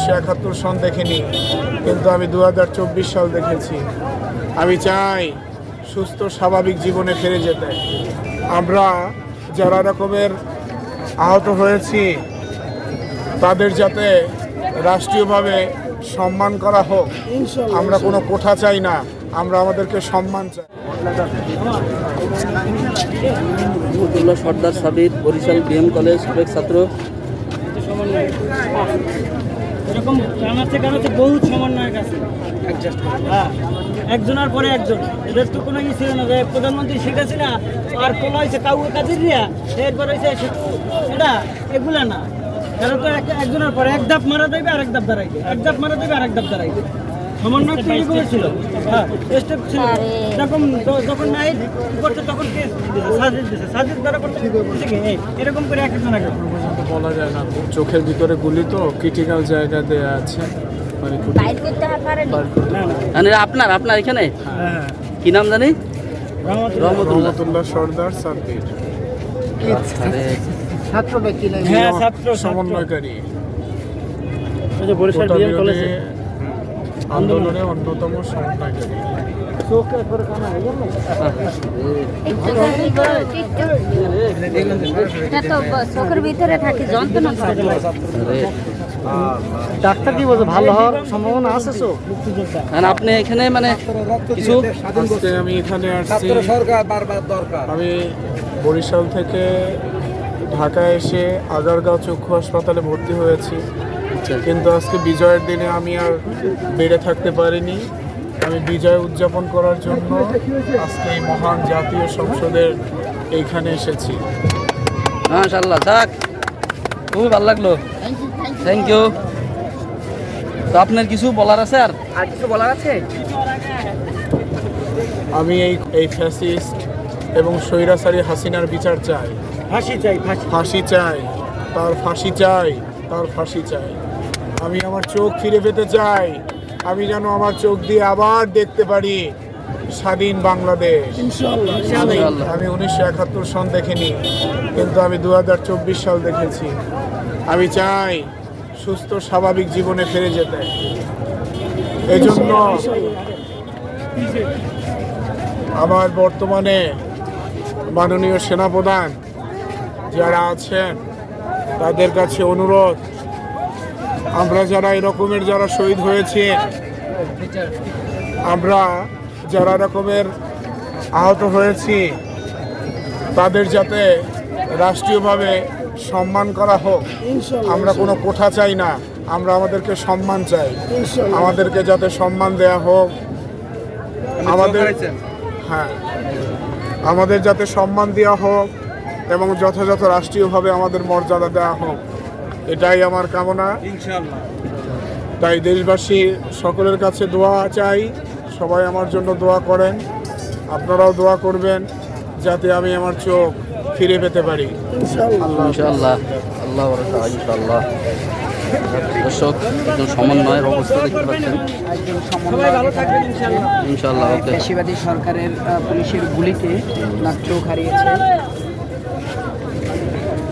উনিশশো একাত্তর সন দেখিনি কিন্তু আমি দু হাজার চব্বিশ সাল দেখেছি। আমি চাই সুস্থ স্বাভাবিক জীবনে ফিরে যেতে। আমরা যারা রকমের আহত হয়েছি তাদের যাতে রাষ্ট্রীয়ভাবে সম্মান করা হোক আমরা কোনো কোঠা চাই না আমরা আমাদেরকে সম্মান চাই। সর্দার সাবির বরিশাল বিএম কলেজ সাবেক ছাত্র। এরকম জানাচ্ছে জানাচ্ছে বহুত সমন্বয়ক আছে। হ্যাঁ একজনের পরে একজন। এদের তো কোনো ই ছিল না যে প্রধানমন্ত্রী শেখ হাসিনা আর কোনো হয়েছে কাউকে কাজে দিয়া, এরপর হয়েছে এটা এগুলা না। কারণ তো একজনের পরে এক ধাপ মারা দেবে আর এক ধাপ দাঁড়াইবে। এক ধাপ মারা দেবে আর এক ধাপ দাঁড়াইবে। সমন্বয় তো এগুলো ছিল হ্যাঁ স্টেপ ছিল। যখন যখন নাই করছে তখন কে সাজিদ দিছে। সাজিদ দ্বারা করছে করছে কি? এই, এরকম করে এক একজন আগে বলা যায় না। চোখের ভিতরে গুলি তো ক্রিটিক্যাল জায়গা দেওয়া আছে। মানে মানে আপনার আপনার এখানে? হ্যাঁ কি নাম জানি? রহমতুল্লাহ। সর্দার সাব্বির হ্যাঁ ছাত্র ছাত্র। সমন্বয়কারী। বরিশাল কলেজে। আন্দোলনে অন্যতম সমন্বয়কারী তো। ডাক্তার কি বলছে? ভালো হওয়ার সম্ভাবনা আছে চোখ? মুক্তিযোদ্ধা আর আপনি এখানে মানে কিছু? আমি এখানে আসছি। আমি বরিশাল থেকে ঢাকায় এসে আগারগাঁও চক্ষু হাসপাতালে ভর্তি হয়েছি। কিন্তু আজকে বিজয়ের দিনে আমি আর বেড়ে থাকতে পারিনি। আমি বিজয় উদযাপন করার জন্য আজকে এই মহান জাতীয় সংসদের এইখানে এসেছি। মাশাল্লাহ যাক খুবই ভালো লাগল। থ্যাংক ইউ তো আপনার কিছু বলার আছে আর? আর কিছু বলার আছে? আমি এই এই ফ্যাসিস্ট এবং স্বৈরাচারী হাসিনার বিচার চাই। ফাঁসি চাই ফাঁসি চাই তার ফাঁসি চাই। তার ফাঁসি চাই। আমি আমার চোখ ফিরে পেতে চাই। আমি যেন আমার চোখ দিয়ে আবার দেখতে পারি স্বাধীন বাংলাদেশ। আমি উনিশশো একাত্তর সন দেখিনি কিন্তু আমি দু হাজার চব্বিশ সাল দেখেছি। আমি চাই সুস্থ স্বাভাবিক জীবনে ফিরে যেতে। এই জন্য আমার বর্তমানে মাননীয় সেনাপ্রধান যারা আছেন তাদের কাছে অনুরোধ। আমরা যারা এরকমের যারা শহীদ হয়েছে আমরা যারা রকমের আহত হয়েছি তাদের যাতে রাষ্ট্রীয়ভাবে সম্মান করা হোক। আমরা কোনো কোঠা চাই না আমরা আমাদেরকে সম্মান চাই। আমাদেরকে যাতে সম্মান দেয়া হোক। আমাদের হ্যাঁ আমাদের যাতে সম্মান দেওয়া হোক। এবং যথাযথ রাষ্ট্রীয়ভাবে আমাদের মর্যাদা দেওয়া হোক এটাই আমার কামনা। তাই দেশবাসী সকলের কাছে দোয়া চাই সবাই আমার জন্য দোয়া করেন আপনারাও দোয়া করবেন যাতে আমি আমার চোখ ফিরে পেতে পারি। ইনশাআল্লাহ। আল্লাহ ইনশাআল্লাহ। দর্শক একজন সমন্বয়ের অবস্থা দেখতে পাচ্ছেন। ইনশাআল্লাহ। সরকারের পুলিশের গুলিতে চোখ হারিয়েছে।